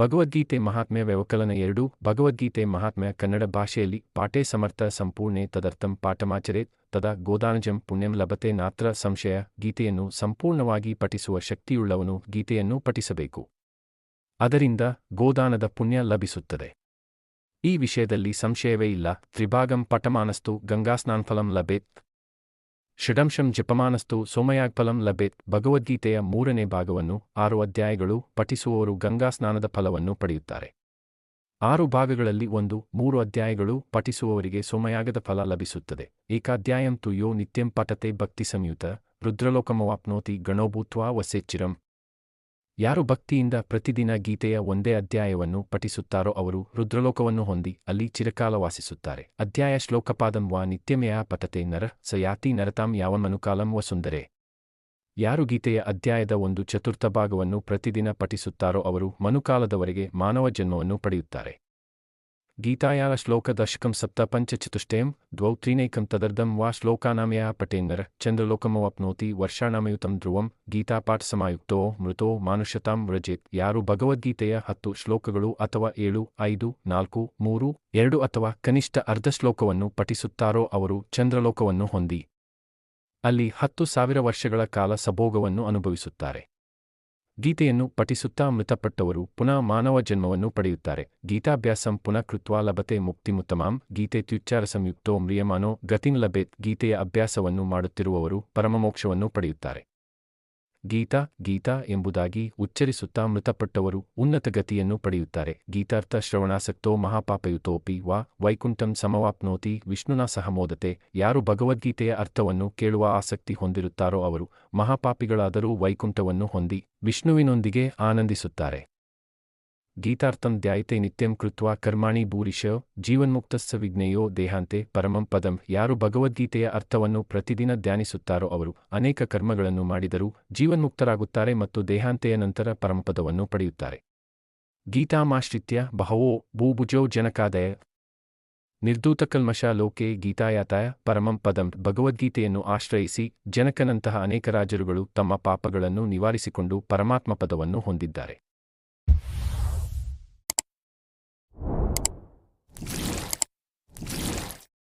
ಭಗವದ್ಗೀತೆ ಮಹಾತ್ಮ್ಯ ವ್ಯವಕಲನ ಎರಡು, ಭಗವದ್ಗೀತೆ ಮಹಾತ್ಮ್ಯ ಕನ್ನಡ ಭಾಷೆಯಲ್ಲಿ ಪಾಠೇ ಸಮರ್ಥ ಸಂಪೂರ್ಣೆ ತದರ್ಥಂ ಪಾಠಮಾಚರೇತ್ ತದಾ ಗೋದಾನಜಂ ಪುಣ್ಯಂ ಲಭತೆ ನಾತ್ರ ಸಂಶಯ ಗೀತೆಯನ್ನು ಸಂಪೂರ್ಣವಾಗಿ ಪಠಿಸುವ ಶಕ್ತಿಯುಳ್ಳವನು ಗೀತೆಯನ್ನು ಪಠಿಸಬೇಕು. ಅದರಿಂದ ಗೋದಾನದ ಪುಣ್ಯ ಲಭಿಸುತ್ತದೆ. ಈ ವಿಷಯದಲ್ಲಿ ಸಂಶಯವೇ ಇಲ್ಲ. ತ್ರಿಭಾಗಂ ಪಠಮಾನಸ್ತು ಗಂಗಾಸ್ನಾನ್ಫಲಂ ಲಭೇತ್. ಷಡಂಶಂ ಜಪಮಾನಸ್ತು ಸೋಮಯಾಗ್ಫಲಂ ಲಭೇತ್ ಭಗವದ್ಗೀತೆಯ ಮೂರನೇ ಭಾಗವನ್ನು ಆರು ಅಧ್ಯಾಯಗಳು ಪಠಿಸುವವರು ಗಂಗಾ ಸ್ನಾನದ ಫಲವನ್ನು ಪಡೆಯುತ್ತಾರೆ. ಆರು ಭಾಗಗಳಲ್ಲಿ ಒಂದು, ಮೂರು ಅಧ್ಯಾಯಗಳು ಪಠಿಸುವವರಿಗೆ ಸೋಮಯಾಗದ ಫಲ ಲಭಿಸುತ್ತದೆ. ಏಕಾಧ್ಯಾಯಂ ತು ಯೋ ನಿತ್ಯಂ ಪಠತೆ ಭಕ್ತಿ ಸಂಯುತ, ರುದ್ರಲೋಕಮವಾಪ್ನೋತಿ ಗಣೋಭೂತ್ವಾ ವಸೆಚ್ಚಿರಂ ಯಾರು ಭಕ್ತಿಯಿಂದ ಪ್ರತಿದಿನ ಗೀತೆಯ ಒಂದೇ ಅಧ್ಯಾಯವನ್ನು ಪಠಿಸುತ್ತಾರೋ ಅವರು ರುದ್ರಲೋಕವನ್ನು ಹೊಂದಿ ಅಲ್ಲಿ ಚಿರಕಾಲ ವಾಸಿಸುತ್ತಾರೆ. ಅಧ್ಯಾಯ ಶ್ಲೋಕಪಾದಂ ವಾ ನಿತ್ಯಮಯ ಪತತೆ ನರ ಸ ಯಾತಿ ನರತಾಂ ಯಾವನ್ಮನುಕಾಲಂ ವಸುಂದರೆ ಯಾರು ಗೀತೆಯ ಅಧ್ಯಾಯದ ಒಂದು ಚತುರ್ಥ ಭಾಗವನ್ನು ಪ್ರತಿದಿನ ಪಠಿಸುತ್ತಾರೋ ಅವರು ಮನುಕಾಲದವರೆಗೆ ಮಾನವ ಜನ್ಮವನ್ನು ಪಡೆಯುತ್ತಾರೆ. ಗೀತಾಯಾಲ ಶ್ಲೋಕ ದಶಕಂ ಸಪ್ತ ಪಂಚಚತುಷ್ಟೇಂ ದ್ವೌ ತ್ರೀನೈಕಂ ತದರ್ಧಂ ವಾ ಶ್ಲೋಕಾನಾಮಯ ಪಟೇಂದರ ಚಂದ್ರಲೋಕಮವಾಪ್ನೋತಿ ವರ್ಷಾಣಾಮಯುತಂ ಧ್ರುವಂ ಗೀತಾಪಾಠ ಸಮಾಯುಕ್ತೋ ಮೃತೋ ಮಾನುಷತಾಂ ವ್ರಜೇತ್. ಯಾರು ಭಗವದ್ಗೀತೆಯ ಹತ್ತು ಶ್ಲೋಕಗಳು ಅಥವಾ ಏಳು, ಐದು, ನಾಲ್ಕು, ಮೂರು, ಎರಡು ಅಥವಾ ಕನಿಷ್ಠ ಅರ್ಧ ಶ್ಲೋಕವನ್ನು ಪಠಿಸುತ್ತಾರೋ ಅವರು ಚಂದ್ರಲೋಕವನ್ನು ಹೊಂದಿ. ಅಲ್ಲಿ ಹತ್ತು ಸಾವಿರ ವರ್ಷಗಳ ಕಾಲ ಸಭೋಗವನ್ನು ಅನುಭವಿಸುತ್ತಾರೆ. ಗೀತೆಯನ್ನು ಪಠಿಸುತ್ತಾ ಮೃತಪಟ್ಟವರು ಪುನಃ ಮಾನವ ಜನ್ಮವನ್ನು ಪಡೆಯುತ್ತಾರೆ. ಗೀತಾಭ್ಯಾಸಂ ಪುನಃ ಕೃತ್ವಾ ಲಭತೆ ಮುಕ್ತಿಮುತ್ತಮಾಂ ಗೀತೆ ತ್ಯುಚ್ಚಾರ ಸಂಯುಕ್ತೋ ಮ್ರಿಯಮಾನೋ. ಗತಿನ್ ಲಭೇತ್ ಗೀತೆಯ ಅಭ್ಯಾಸವನ್ನು ಮಾಡುತ್ತಿರುವವರು ಪರಮಮೋಕ್ಷವನ್ನು ಪಡೆಯುತ್ತಾರೆ. ಗೀತಾ ಗೀತಾ ಎಂಬುದಾಗಿ ಉಚ್ಚರಿಸುತ್ತಾ ಮೃತಪಟ್ಟವರು ಉನ್ನತ ಗತಿಯನ್ನು ಪಡೆಯುತ್ತಾರೆ. ಗೀತಾರ್ಥ ಶ್ರವಣಾಸಕ್ತೋ ಮಹಾಪಾಪಯುತೋಪಿ ವಾ ವೈಕುಂಠಂ ಸಮವಾಪ್ನೋತಿ ವಿಷ್ಣುನ ಸಹಮೋದತೆ ಯಾರು ಭಗವದ್ಗೀತೆಯ ಅರ್ಥವನ್ನು ಕೇಳುವ ಆಸಕ್ತಿ ಹೊಂದಿರುತ್ತಾರೋ ಅವರು ಮಹಾಪಾಪಿಗಳಾದರೂ ವೈಕುಂಠವನ್ನು ಹೊಂದಿ ವಿಷ್ಣುವಿನೊಂದಿಗೆ ಆನಂದಿಸುತ್ತಾರೆ. ಗೀತಾರ್ಥಂ ಧ್ಯಾಯತೆ ನಿತ್ಯಂ ಕೃತ್ವ ಕರ್ಮಾಣಿ ಭೂರಿಶ ಜೀವನ್ಮುಕ್ತಸ್ಸ ವಿಜ್ಞೆಯೋ ದೇಹಾಂತೆ ಪರಮಂ ಪದಂ. ಯಾರು ಭಗವದ್ಗೀತೆಯ ಅರ್ಥವನ್ನು ಪ್ರತಿದಿನ ಧ್ಯಾನಿಸುತ್ತಾರೋ ಅವರು ಅನೇಕ ಕರ್ಮಗಳನ್ನು ಮಾಡಿದರೂ ಜೀವನ್ಮುಕ್ತರಾಗುತ್ತಾರೆ ಮತ್ತು ದೇಹಾಂತೆಯ ನಂತರ ಪರಮಪದವನ್ನು ಪಡೆಯುತ್ತಾರೆ. ಗೀತಾಮಾಶ್ರಿತ್ಯ ಬಹವೋ ಭೂಭುಜೋ ಜನಕಾದಯ. ನಿರ್ದೂತಕಲ್ಮಷ ಲೋಕೆ ಗೀತಾಯಾತಾಯ ಪರಮಂ ಪದಂ. ಭಗವದ್ಗೀತೆಯನ್ನು ಆಶ್ರಯಿಸಿ ಜನಕನಂತಹ ಅನೇಕ ರಾಜರುಗಳು ತಮ್ಮ ಪಾಪಗಳನ್ನು ನಿವಾರಿಸಿಕೊಂಡು ಪರಮಾತ್ಮ ಪದವನ್ನು ಹೊಂದಿದ್ದಾರೆ.